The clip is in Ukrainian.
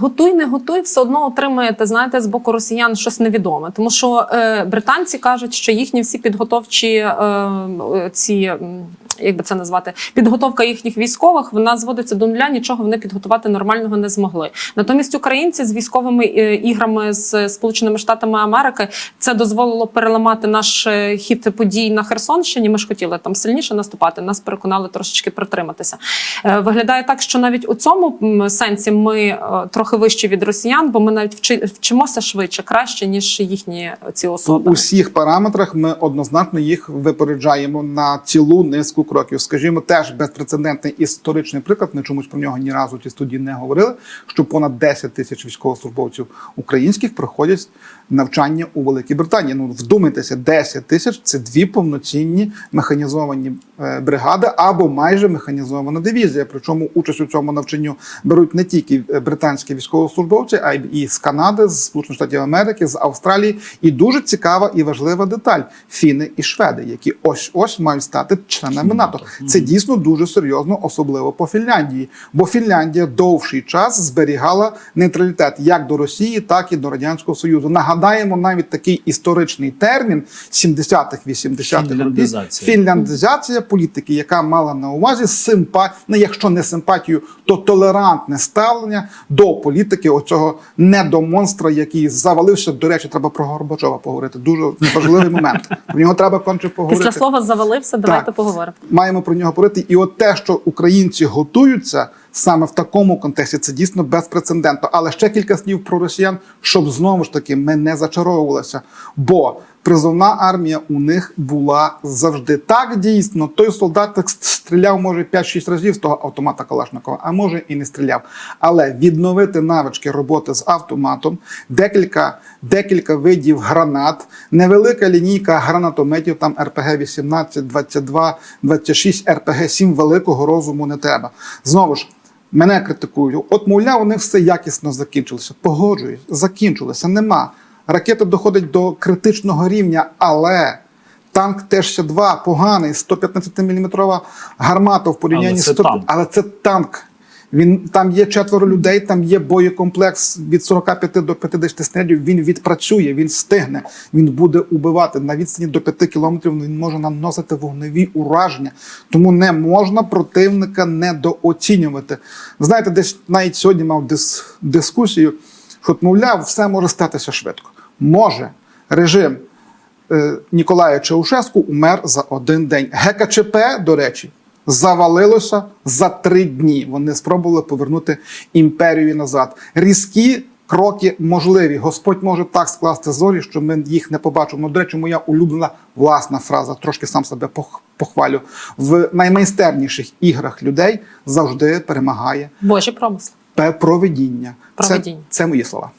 готуй, не готуй, все одно отримаєте, знаєте, з боку росіян щось невідоме. Тому що е, британці кажуть, що їхні всі підготовчі е, е, ці. Як би це назвати, підготовка їхніх військових вона зводиться до нуля. Нічого вони підготувати нормального не змогли. Натомість українці з військовими е, іграми з Сполученими Штатами Америки це дозволило переламати наш е, хід подій на Херсонщині. Ми ж хотіли там сильніше наступати. Нас переконали трошечки притриматися. Е, Виглядає так, що навіть у цьому сенсі ми трохи вищі від росіян, бо ми навіть вчи- вчимося швидше, краще ніж їхні ці У особи. усіх параметрах ми однозначно їх випереджаємо на цілу низку кроків. Скажімо, теж безпрецедентний історичний приклад. Ми чомусь про нього ні разу цій студії не говорили. Що понад 10 тисяч військовослужбовців українських проходять навчання у Великій Британії. Ну вдумайтеся, 10 тисяч це дві повноцінні механізовані е, бригади або майже механізована дивізія. Причому участь у цьому навчанню беруть не тільки е, британські військовослужбовці, а й з Канади, з Сполучених Штатів Америки, з Австралії. І дуже цікава і важлива деталь: фіни і шведи, які ось ось мають стати членами НАТО. Це дійсно дуже серйозно, особливо по Фінляндії. Бо Фінляндія довший час зберігала нейтралітет як до Росії, так і до Радянського Союзу. Нагадаємо навіть такий історичний термін 70-х, 80-х років. Фінляндизація. Політики, яка мала на увазі симпа... ну, якщо не симпатію, то толерантне ставлення до політики оцього недомонстра, який завалився. До речі, треба про Горбачова поговорити. Дуже важливий момент. Про нього треба конче поговорити. Після слова завалився. Давайте Так. поговоримо. Маємо про нього говорити. І от те, що українці готуються саме в такому контексті, це дійсно безпрецедентно. Але ще кілька слів про росіян, щоб знову ж таки ми не зачаровувалися. Бо призовна армія у них була завжди так дійсно. Той солдат стріляв, може 5-6 разів з того автомата Калашникова, а може і не стріляв. Але відновити навички роботи з автоматом, декілька, декілька видів гранат, невелика лінійка гранатометів, там РПГ 18, 22, 26, РПГ 7 великого розуму не треба. Знову ж. Мене критикують. От, мовляв, вони все якісно закінчилося. Погоджуюсь, закінчилося. Нема. Ракета доходить до критичного рівня, але танк Т-62 поганий, 115 мм гармата в порівнянні з 100... танк. Але це танк. Він там є четверо людей, там є боєкомплекс від 45 до 50 снарядів. Він відпрацює, він стигне, він буде убивати на відстані до 5 кілометрів. Він може наносити вогневі ураження. Тому не можна противника недооцінювати. Знаєте, десь навіть сьогодні мав дис, дискусію, що мовляв, все може статися швидко. Може режим е, Ніколая Чаушеску умер за один день. ГКЧП, до речі, завалилося за три дні. Вони спробували повернути імперію назад. Різкі кроки можливі. Господь може так скласти зорі, що ми їх не побачимо. Ну, до речі, моя улюблена власна фраза, трошки сам себе пох- похвалю. В наймайстерніших іграх людей завжди перемагає Божі промисли. провидіння. Провидіння. Це, це мої слова.